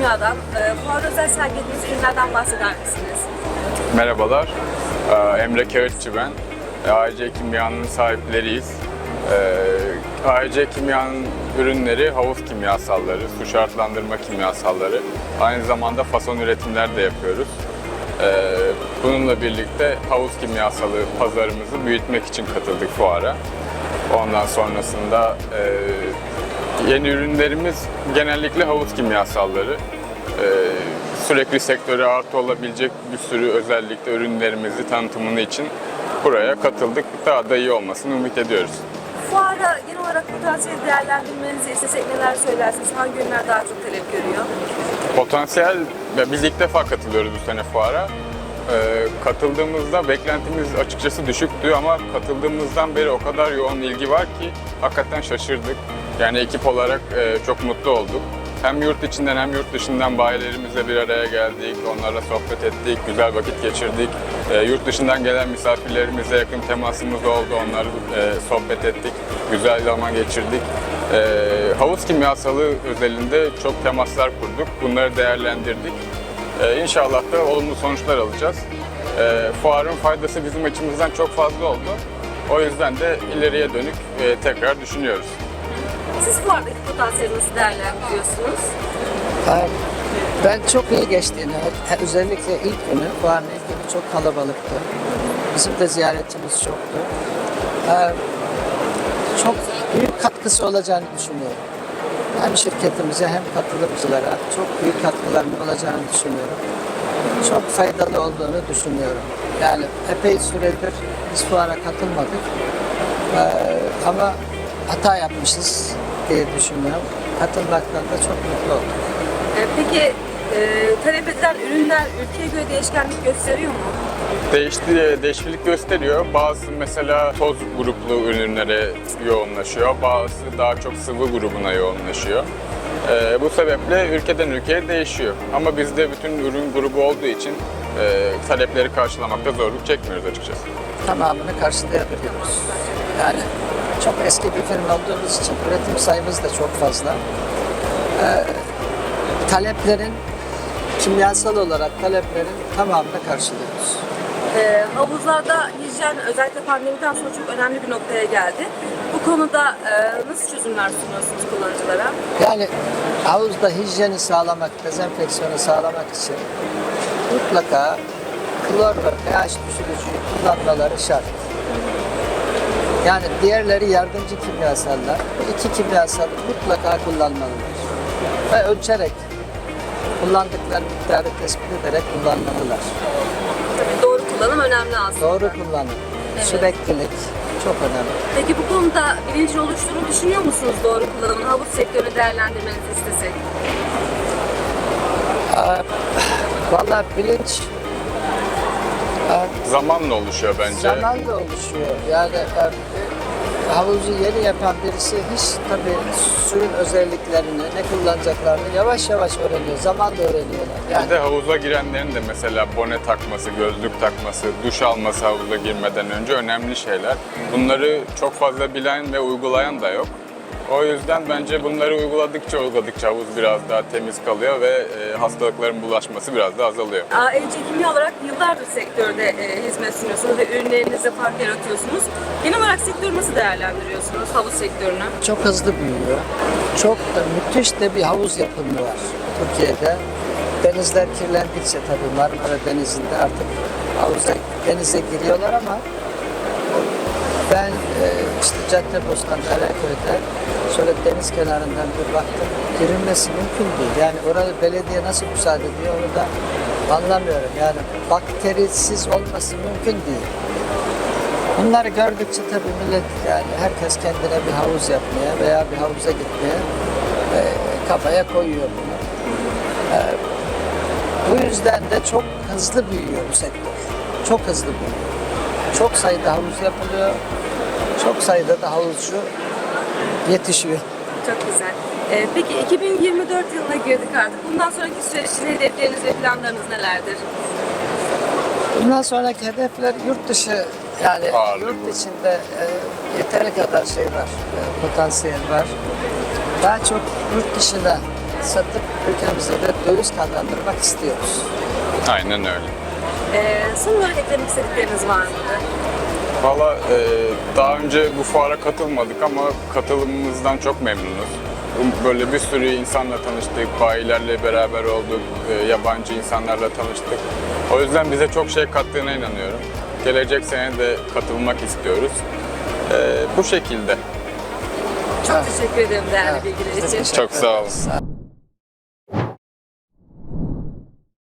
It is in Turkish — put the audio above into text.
Kimya'dan, e, fuar özel sergilediğiniz ürünlerden bahseder misiniz? Merhabalar, Ee, Emre Kağıtçı ben. Ee, AEC Kimya'nın sahipleriyiz. Ee, AEC Kimya'nın ürünleri havuz kimyasalları, su şartlandırma kimyasalları. Aynı zamanda fason üretimler de yapıyoruz. Ee, Bununla birlikte havuz kimyasalı pazarımızı büyütmek için katıldık fuara. Ondan sonrasında e, yeni ürünlerimiz genellikle havuz kimyasalları. Ee, sürekli sektöre artı olabilecek bir sürü özellikle ürünlerimizi tanıtımını için buraya katıldık. Daha da iyi olmasını ümit ediyoruz. Fuara genel olarak potansiyel değerlendirmenizi istesek neler söylersiniz? Hangi ürünler daha çok talep görüyor? Potansiyel, ve biz ilk defa katılıyoruz bu sene fuara. Ee, katıldığımızda beklentimiz açıkçası düşüktü ama katıldığımızdan beri o kadar yoğun ilgi var ki hakikaten şaşırdık. Yani ekip olarak e, çok mutlu olduk. Hem yurt içinden hem yurt dışından bayilerimizle bir araya geldik, onlarla sohbet ettik, güzel vakit geçirdik. E, yurt dışından gelen misafirlerimize yakın temasımız oldu, onları e, sohbet ettik, güzel zaman geçirdik. E, havuz kimyasalı özelinde çok temaslar kurduk, bunları değerlendirdik. Ee, inşallah da olumlu sonuçlar alacağız. Ee, fuarın faydası bizim açımızdan çok fazla oldu. O yüzden de ileriye dönük e, tekrar düşünüyoruz. Siz fuardaki potansiyeli nasıl değerlendiriyorsunuz? Ben çok iyi geçtiğini, özellikle ilk günü fuarın ilk çok kalabalıktı. Bizim de ziyaretçimiz çoktu. Ha, Çok büyük katkısı olacağını düşünüyorum. Hem şirketimize hem katılımcılara çok büyük katkılarının olacağını düşünüyorum. Çok faydalı olduğunu düşünüyorum. Yani epey süredir biz fuara katılmadık. Ee, ama hata yapmışız diye düşünüyorum. Katılmaktan da çok mutlu oldum. E, peki e, talep edilen ürünler ülkeye göre değişkenlik gösteriyor mu? Değişti, değişiklik gösteriyor. Bazı mesela toz gruplu ürünlere yoğunlaşıyor. Bazı daha çok sıvı grubuna yoğunlaşıyor. Ee, bu sebeple ülkeden ülkeye değişiyor. Ama bizde bütün ürün grubu olduğu için e, talepleri karşılamakta zorluk çekmiyoruz açıkçası. tamamını karşılayabiliyoruz. Yani çok eski bir firma olduğumuz için üretim sayımız da çok fazla. Ee, taleplerin kimyasal olarak taleplerin tamamını karşılıyoruz. E, havuzlarda hijyen özellikle pandemiden sonra çok önemli bir noktaya geldi. Bu konuda e, nasıl çözümler sunuyorsunuz kullanıcılara? Yani havuzda hijyeni sağlamak, dezenfeksiyonu sağlamak için mutlaka klor ve pH düşürücüyü kullanmaları şart. Yani diğerleri yardımcı kimyasallar. Bu iki kimyasal mutlaka kullanmalılar. Ve ölçerek kullandıkları miktarı tespit ederek kullanmalılar. Tabii doğru kullanım önemli aslında. Doğru kullanım, Evet. süreklilik çok önemli. Peki bu konuda bilincin oluştuğunu düşünüyor musunuz doğru kullanımın? Havuz sektörünü değerlendirmenizi istesek. Vallahi bilinç Zamanla oluşuyor bence. Zamanla oluşuyor. Yani e, havuzu yeni yapan birisi hiç tabii suyun özelliklerini, ne kullanacaklarını yavaş yavaş öğreniyor. Zamanla öğreniyorlar. Yani Bir de havuza girenlerin de mesela bone takması, gözlük takması, duş alması havuza girmeden önce önemli şeyler. Bunları çok fazla bilen ve uygulayan da yok. O yüzden bence bunları uyguladıkça uyguladıkça havuz biraz daha temiz kalıyor ve e, hastalıkların bulaşması biraz da azalıyor. AEC Kimya olarak yıllardır sektörde e, hizmet sunuyorsunuz ve ürünlerinizle fark yaratıyorsunuz. Genel olarak sektörü nasıl değerlendiriyorsunuz, havuz sektörünü? çok hızlı büyüyor. Çok da müthiş de bir havuz yapımı var Türkiye'de. Denizler kirlendikçe tabii Marmara Denizi'nde artık havuza, denize giriyorlar ama ben e, işte Caddebostan'da, Ereköy'de şöyle deniz kenarından bir baktım. Girilmesi mümkün değil. Yani orada belediye nasıl müsaade ediyor onu da anlamıyorum. Yani bakterisiz olması mümkün değil. Bunları gördükçe tabii millet yani herkes kendine bir havuz yapmaya veya bir havuza gitmeye e, kafaya koyuyor bunu. E, bu yüzden de çok hızlı büyüyor bu sektör. Çok hızlı büyüyor. Çok sayıda havuz yapılıyor. Çok sayıda da havuzcu yetişiyor. Çok güzel. E, peki 2024 yılına girdik artık. Bundan sonraki süreç için hedefleriniz ve planlarınız nelerdir? Bundan sonraki hedefler yurt dışı yani Ağırlığı yurt bu. içinde e, yeteri kadar şey var, e, potansiyel var. Daha çok yurt dışına satıp ülkemize de döviz kazandırmak istiyoruz. Aynen öyle. Ee, son olarak eklemek istedikleriniz var mıdır? Valla e, daha önce bu fuara katılmadık ama katılımımızdan çok memnunuz. Böyle bir sürü insanla tanıştık, bayilerle beraber olduk, e, yabancı insanlarla tanıştık. O yüzden bize çok şey kattığına inanıyorum. Gelecek sene de katılmak istiyoruz. E, bu şekilde. Çok teşekkür ederim değerli bilgiler için. Çok. Sağ olun.